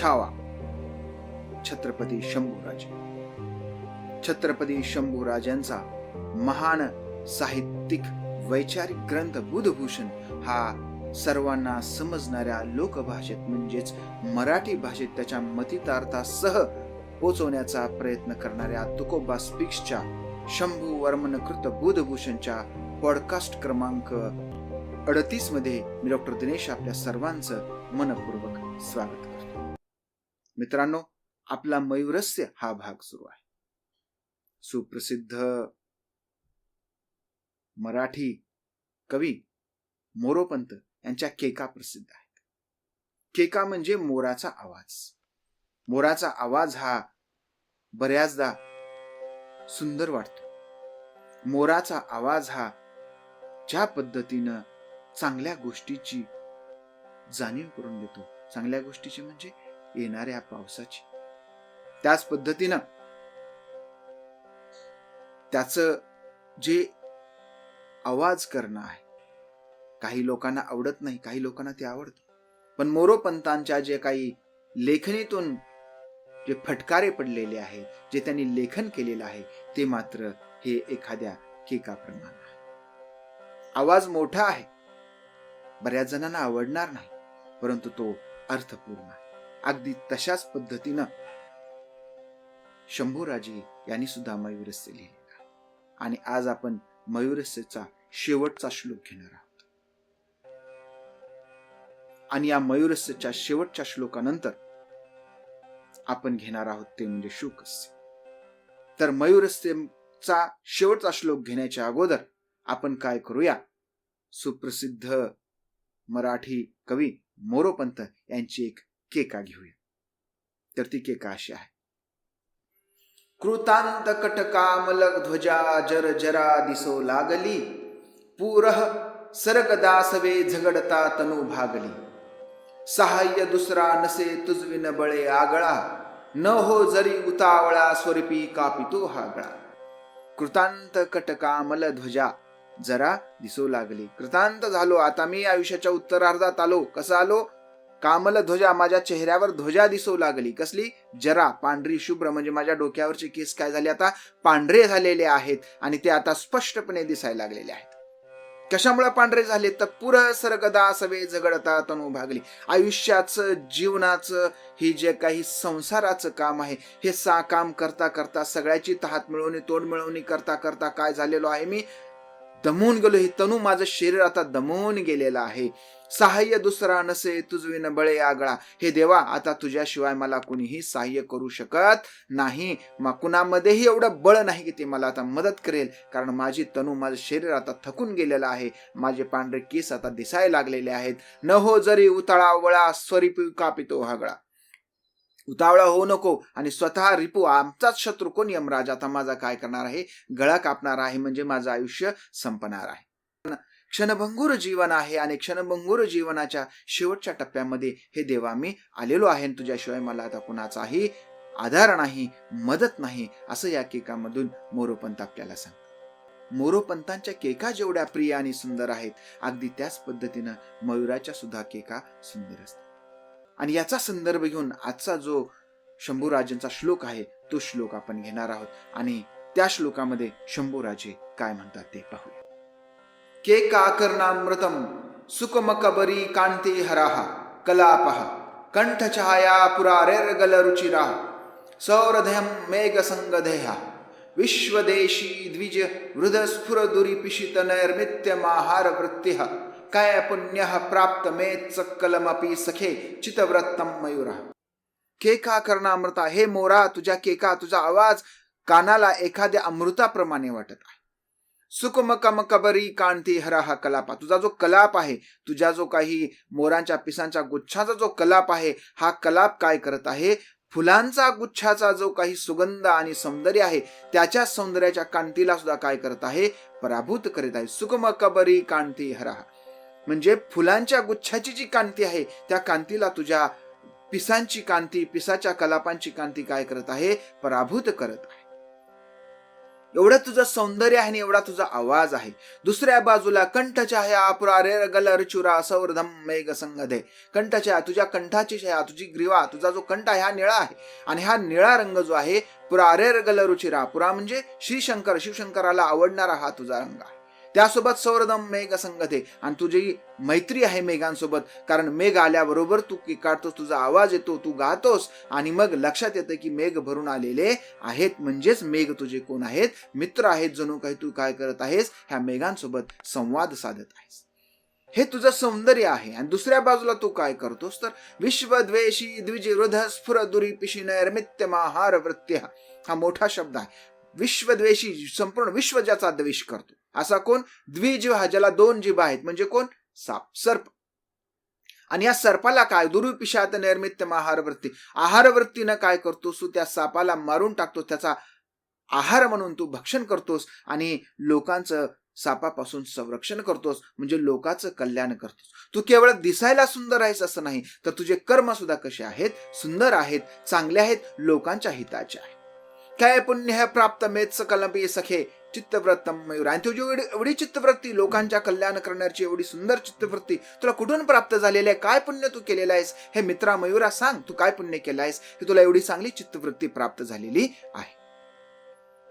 छावा। छत्रपती शंभूराजे। छत्रपती शंभूराजांचा महान साहित्यिक वैचारिक ग्रंथ बुधभूषण हा सर्वांना समजणाऱ्या लोकभाषेत म्हणजेच मराठी भाषेत त्याच्या मतितार्थासह पोचवण्याचा प्रयत्न करणाऱ्या तुकोबा स्पीक्सच्या शंभू वर्मनकृत बुधभूषणच्या पॉडकास्ट क्रमांक अडतीसमध्ये मी डॉक्टर दिनेश आपल्या सर्वांचं मनपूर्वक स्वागत मित्रांनो आपला मयुरस्य हा भाग सुरू आहे. सुप्रसिद्ध मराठी कवी मोरोपंत यांच्या केका प्रसिद्ध आहेत. केका म्हणजे मोराचा आवाज. मोराचा आवाज हा बऱ्याचदा सुंदर वाटतो. मोराचा आवाज हा ज्या पद्धतीनं चांगल्या गोष्टीची जाणीव करून देतो. चांगल्या गोष्टीची म्हणजे येणाऱ्या पावसाची. त्याच पद्धतीनं त्याच जे आवाज करणं आहे काही लोकांना आवडत नाही काही लोकांना ते आवडतं. पण मोरोपंतांच्या जे काही लेखणीतून जे फटकारे पडलेले आहेत जे त्यांनी लेखन केलेलं आहे ते मात्र हे एखाद्या केकाप्रमाणे आहे. आवाज मोठा आहे. बऱ्याच जणांना आवडणार नाही परंतु तो अर्थपूर्ण आहे. अगदी तशाच पद्धतीनं शंभूराजे यांनी सुद्धा मयुरस्य लिहिलेला आणि आज आपण मयुरस्यचा शेवटचा श्लोक घेणार आहोत. आणि या मयुरस्यच्या शेवटच्या श्लोकानंतर आपण घेणार आहोत ते म्हणजे शुकस्य. तर मयुरस्यचा शेवटचा श्लोक घेण्याच्या अगोदर आपण काय करूया? सुप्रसिद्ध मराठी कवी मोरोपंत यांची एक केका घेऊया तर ती केका अशी आहे। कृतांत कटकामलक ध्वजा जर जरा दिसो लागली पूरह सरगदासवे झगडता तनु भागली। सहाय्य दुसरा नसे तुझविन बळे आगळा न हो जरी उतावळा स्वरूपी कापितो हागळा। कृतांत कटकामल ध्वजा जरा दिसू लागली। कृतांत झालो आता मी आयुष्याच्या उत्तरार्धात आलो कसा आलो? कामल ध्वजा माझ्या चेहऱ्यावर ध्वजा दिसू लागली. कसली? जरा पांढरी शुभ्र म्हणजे माझ्या डोक्यावरचे केस काय झाले आता? पांढरे झालेले आहेत आणि ते आता स्पष्टपणे दिसायला लागलेले आहेत. कशामुळे पांढरे झाले? तर पुर सरगदा सवे झगडता तनु भागली. आयुष्याचं जीवनाचं ही जे काही संसाराचं काम आहे हे सा काम करता करता सगळ्याची तहात मिळवणी तोंड मिळवणी करता करता काय झालेलो आहे मी? दमून गेलो. हे तनु माझं शरीर आता दमून गेलेलं आहे. सहाय्य दुसरा नसे तुझविन बळे आगळा. हे देवा आता तुझ्याशिवाय मला कुणीही सहाय्य करू शकत नाही. कुणामध्येही एवढं बळ नाही की ते मला आता मदत करेल. कारण माझी तनु माझं शरीर आता थकून गेलेलं आहे. माझे पांढरे केस आता दिसायला लागलेले आहेत. न हो जरी उताळा वळा स्वरिपी कापितो हागळा. उतावळा होऊ नको आणि स्वतः रिपू आमचाच शत्रू कोण यमराज? आता माझा काय करणार आहे? गळा कापणार आहे म्हणजे माझं आयुष्य संपणार आहे. क्षणभंगूर जीवन आहे आणि क्षणभंगूर जीवनाच्या शेवटच्या टप्प्यामध्ये हे देवा मी आलेलो आहे. तुझ्याशिवाय मला आता कुणाचाही आधार नाही मदत नाही असं या केकामधून मोरोपंत आपल्याला सांग मोरोपंतांच्या केका जेवढ्या प्रिय आणि सुंदर आहेत अगदी त्याच पद्धतीनं मयुराच्या सुद्धा केका सुंदर असतात. आणि याचा संदर्भ घेऊन आजचा जो शंभूराजेंचा श्लोक आहे तो श्लोक आपण घेणार आहोत. आणि त्या श्लोकामध्ये शंभूराजे काय म्हणतात ते पाहूया. केकाकर्णामृतं सुकमकबरी कांती कलापः कण्ठछाया कंठछाया पुरारेर्गल रुचिरा विश्वदेशी द्विज हृदस्फुरदुरिपिशितनैर्मित्यमाहारवृत्तिः काय पुण्यः प्राप्त सखे चितवृत्तं मयूरः। केका कर्णामृता हे मोरा तुझ्या केका तुझा आवाज कानाला एखाद्या अमृताप्रमाणे वाटत आहे। सुकमकम कबरी कांती हरा हा कलापा. तुझा जो कलाप आहे तुझ्या जो काही मोरांच्या पिसांच्या गुच्छाचा जो कलाप आहे हा कलाप काय करत आहे? फुलांचा गुच्छाचा जो काही सुगंध आणि सौंदर्य आहे त्याच्या सौंदर्याच्या कांतीला सुद्धा काय करत आहे? पराभूत करीत आहे. सुकम कबरी कांती हरा म्हणजे फुलांच्या गुच्छाची जी कांती आहे त्या कांतीला तुझ्या पिसांची कांती पिसाच्या कलापांची कांती काय करत आहे? पराभूत करत आहे. एवढं तुझं सौंदर्य आहे आणि एवढा तुझा आवाज आहे. दुसऱ्या बाजूला कंठच्या ह्या पुरारे गलर चुरा सौरधम मेघ संगधे कंठच्या तुझ्या कंठाची छया तुझी ग्रीवा तुझा जो कंठ आहे हा निळा आहे. आणि हा निळा रंग जो आहे पुरारे रगल रुचिरा पुरा म्हणजे श्रीशंकर शिवशंकराला आवडणारा हा तुझा रंग आहे. त्यासोबत सौरदम मेघ संगते. आणि तुझी मैत्री आहे मेघांसोबत कारण मेघ आल्याबरोबर तू की काढतोस तुझा आवाज येतो तू गातोस आणि मग लक्षात येतं की मेघ भरून आलेले आहेत. म्हणजेच मेघ तुझे कोण आहेत? मित्र आहेत जणू काही तू काय करत आहेस? ह्या मेघांसोबत संवाद साधत आहेस. हे तुझं सौंदर्य आहे. आणि दुसऱ्या बाजूला तू काय करतोस? तर विश्वद्वेषी द्विज हृदय स्फुर दुरी पिशी नैर्मित्य महार वृत्त्य हा मोठा शब्द आहे. विश्वद्वेषी संपूर्ण विश्व ज्याचा द्वेष करतो. असा कोण? द्विजीव हा ज्याला दोन जीव आहेत म्हणजे कोण? साप सर्प. आणि या सर्पाला काय? दुरुपिशात निर्मित आहार वृत्ती काय करतोस तू? त्या सापाला मारून टाकतो त्याचा आहार म्हणून तू भक्षण करतोस आणि लोकांचं सापापासून संरक्षण करतोस म्हणजे लोकांचं कल्याण करतोस. तू केवळ दिसायला सुंदर आहेस असं नाही तर तुझे कर्म सुद्धा कसे आहेत? सुंदर आहेत चांगले आहेत लोकांच्या हिताचे आहेत. काय पुण्य प्राप्त मेत सकलपी सखे चित्तव्रतम मयूर. आणि तुझी एवढी एवढी चित्तवृत्ती लोकांच्या कल्याण करण्याची एवढी सुंदर चित्तवृत्ती तुला कुठून प्राप्त झालेली आहे? काय पुण्य तू केलेलं आहेस? हे मित्रा मयुरा सांग तू काय पुण्य केलं आहेस? की तुला एवढी चांगली चित्तवृत्ती प्राप्त झालेली आहे.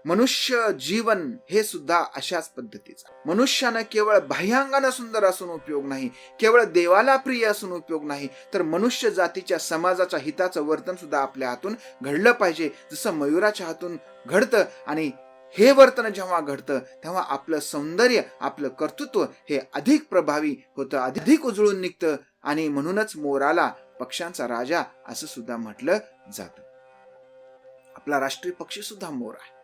मनुष्य जीवन हे सुद्धा अशाच पद्धतीचं मनुष्यानं केवळ बाह्यांगानं सुंदर असून उपयोग नाही केवळ देवाला प्रिय असून उपयोग नाही तर मनुष्य जातीच्या समाजाच्या हिताचं वर्तन सुद्धा आपल्या हातून घडलं पाहिजे. जसं मयुराच्या हातून घडतं आणि हे वर्तन जेव्हा घडतं तेव्हा आपलं सौंदर्य आपलं कर्तृत्व हे अधिक प्रभावी होतं अधिक उजळून निघतं आणि म्हणूनच मोराला पक्ष्यांचा राजा असं सुद्धा म्हटलं जातं. आपला राष्ट्रीय पक्षी सुद्धा मोर आहे.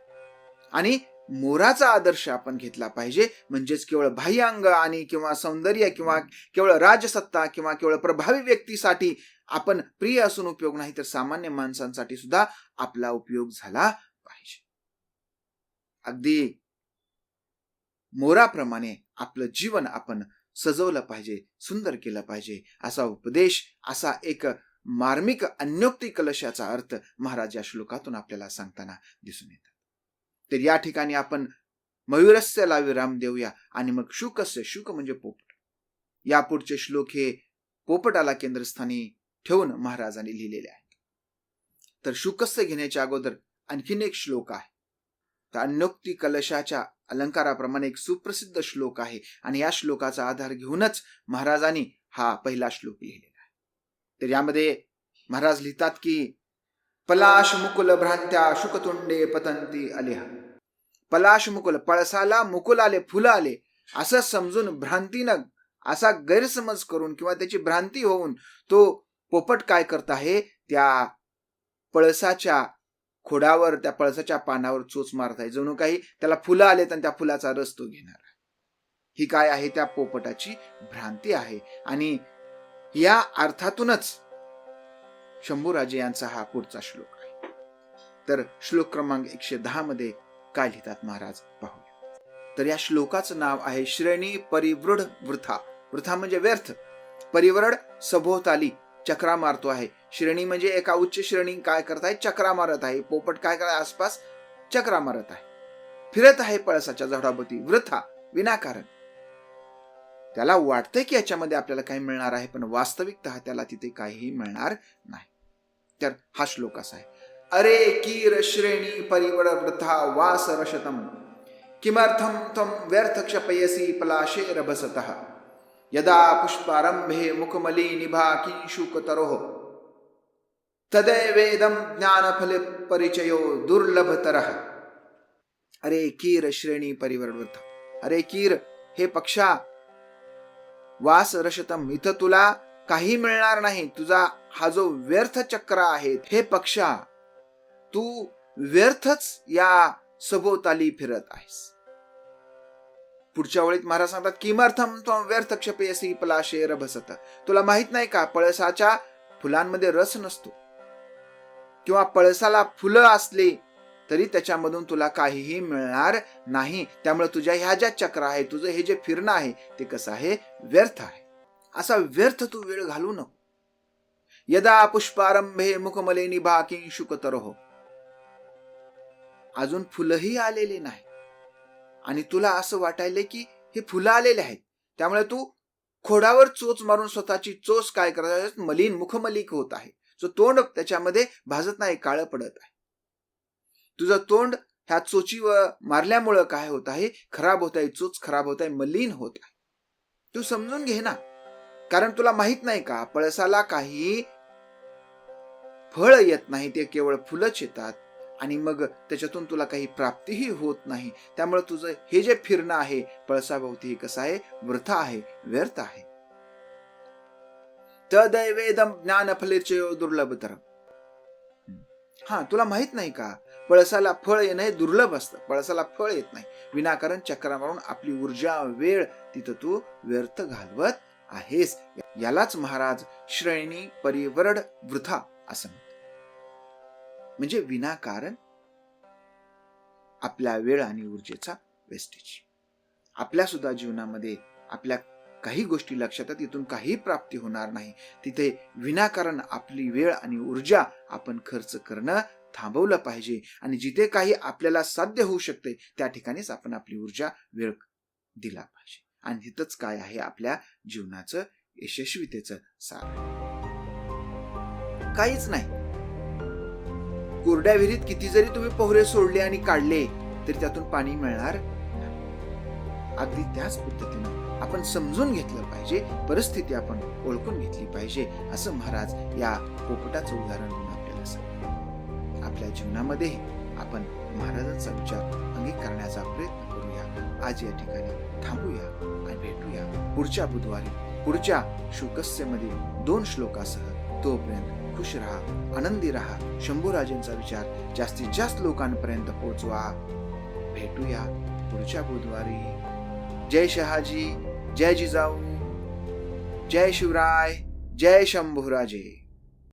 आणि मोराचा आदर्श आपण घेतला पाहिजे. म्हणजेच केवळ बाह्यांग आणि किंवा सौंदर्य किंवा केवळ राजसत्ता किंवा केवळ प्रभावी व्यक्तीसाठी आपण प्रिय असून उपयोग नाही तर सामान्य माणसांसाठी सुद्धा आपला उपयोग झाला पाहिजे. अगदी मोराप्रमाणे आपलं जीवन आपण सजवलं पाहिजे सुंदर केलं पाहिजे. असा उपदेश असा एक मार्मिक अन्योक्ती कलशाचा अर्थ महाराज या श्लोकातून आपल्याला सांगताना दिसून येतो. तर या ठिकाणी आपण मयुरस्य ला विराम देऊया. आणि मग शुकस्य शुक म्हणजे पोपट. या पुढचे श्लोक हे पोपटाला केंद्रस्थानी ठेवून महाराजांनी लिहिलेले आहे. तर शुकस्य घेण्याच्या अगोदर आणखीन एक श्लोक आहे. तर अन्योक्ती कलशाच्या अलंकाराप्रमाणे एक सुप्रसिद्ध श्लोक आहे. आणि या श्लोकाचा आधार घेऊनच महाराजांनी हा पहिला श्लोक लिहिलेला आहे. तर यामध्ये महाराज लिहितात की पलाश मुकुल भ्रांत्या शुकतुंडे पतंती अलिहा. पलाश मुकुल पळसाला मुकुल आले फुलं आले. असं समजून भ्रांतीनं असा गैरसमज करून किंवा त्याची भ्रांती होऊन तो पोपट काय करत आहे? त्या पळसाच्या खोडावर त्या पळसाच्या पानावर चोच मारत आहे. जणू काही त्याला फुलं आलेत आणि त्या फुलाचा रस तो घेणार आहे. ही काय आहे? त्या पोपटाची भ्रांती आहे. आणि या अर्थातूनच शंभूराजे यांचा हा पुढचा श्लोक आहे. तर श्लोक क्रमांक एकशे दहा मध्ये काय लिहितात महाराज? पाहूया. तर या श्लोकाचं नाव आहे श्रेणी परिवृढ वृथा. वृथा म्हणजे व्यर्थ. परिवृढ सभोवताली चक्रा मारतो आहे. श्रेणी म्हणजे एका उच्च श्रेणी काय करताय चक्रा मारत आहे. पोपट काय करत आसपास चक्रा मारत आहे. फिरत आहे पळसाच्या झाडाभोवती. वृथा विनाकारण. त्याला वाटतंय की याच्यामध्ये आपल्याला काही मिळणार आहे पण वास्तविकता त्याला तिथे काहीही मिळणार नाही. तर हा श्लोक असा आहे. अरे कीर श्रेणी परिवड वृथा वास रशतम किमर्थम तम व्यर्थ क्षपयसी पलाशे रभसतः यदा पुष्पारंभे मुखमली निभा किंशुकतरोः तदैवेदम ज्ञानफल परिचयो दुर्लभतरः। अरे कीर श्रेणी परिवर्वृत अरे कीर, हे पक्षा, वास रशतम इथं तुला काही मिळणार नाही। तुझा हा जो व्यर्थ चक्र आहे, हे पक्षा तू व्यर्थच या सभोवताली फिरत आहेस. पुढच्या वेळीत महाराज सांगतात किमर्थम तो व्यर्थ क्षपेसी पलाशे रभसत तुला माहीत नाही का पळसाच्या फुलांमध्ये रस नसतो. किंवा पळसाला फुलं असली तरी त्याच्यामधून तुला काहीही मिळणार नाही. त्यामुळे तुझ्या ह्या ज्या चक्र आहे तुझं हे जे फिरणं आहे ते कसं आहे? व्यर्थ आहे. असा व्यर्थ तू वेळ घालू नको. यदा पुष्पारंभे मुखमले निभा किंशुकतरहो अजून फुलंही आलेली नाही. आणि तुला असं वाटायले की हे फुलं आलेले आहेत. त्यामुळे तू खोडावर चोच मारून स्वतःची चोच काय करत मलिन मुखमलिक होत आहे. जो तोंड त्याच्यामध्ये भाजत नाही काळं पडत आहे. तुझं तोंड ह्या चोचीवर मारल्यामुळं काय होत आहे? खराब होत आहे चोच खराब होत आहे मलिन होत आहे. तू समजून घे ना. कारण तुला माहीत नाही का पळसाला काही फळ येत नाही ते केवळ फुलंच येतात. आणि मग त्याच्यातून तुला काही प्राप्तीही होत नाही. त्यामुळे तुझं हे जे फिरणं आहे पळसाभोवती हे कसं आहे? वृथा आहे व्यर्थ आहे. तदैवेदम ज्ञान फलेचे दुर्लभतर हा तुला माहीत नाही का? पळसाला फळ येणं हे दुर्लभ असतं. पळसाला फळ येत नाही. विनाकारण चक्रा मारून आपली ऊर्जा वेळ तिथं तू व्यर्थ घालवत आहेस. यालाच महाराज श्रेणी परिवरड वृथा असं म्हणजे विनाकारण आपल्या वेळ आणि ऊर्जेचा वेस्टेज आपल्या सुद्धा जीवनामध्ये आपल्या काही गोष्टी लक्षात येतात तिथून काही प्राप्ती होणार नाही. तिथे विनाकारण आपली वेळ आणि ऊर्जा आपण खर्च करणं थांबवलं पाहिजे. आणि जिथे काही आपल्याला साध्य होऊ शकते त्या ठिकाणीच आपण आपली ऊर्जा वेळ दिला पाहिजे. आणि हिथंच काय आहे आपल्या जीवनाचं यशस्वीतेचं सार काहीच नाही. कोरड्या विहिरीत किती जरी तुम्ही पोहरे सोडले आणि काढले तरी त्यातून पाणी मिळणार अगदी त्याच पद्धतीनं आपण समजून घेतलं पाहिजे परिस्थिती आपण ओळखून घेतली पाहिजे असं महाराज या पोपटाचं उदाहरण आपल्याला सांगतात. आपल्या जीवनामध्ये आपण महाराजांचा विचार अंगीकारण्याचा प्रयत्न करूया. आज या ठिकाणी थांबूया आणि भेटूया पुढच्या बुधवारी. पुढच्या शुकस्यमधील दोन श्लोकासह तोपर्यंत खुश राहा आनंदी राहा. शंभूराजेंचा विचार जास्तीत जास्त लोकांपर्यंत पोहोचवा. भेटूया पुढच्या बुधवारी. जय शहाजी जय जिजाऊ जय शिवराय जय शंभूराजे.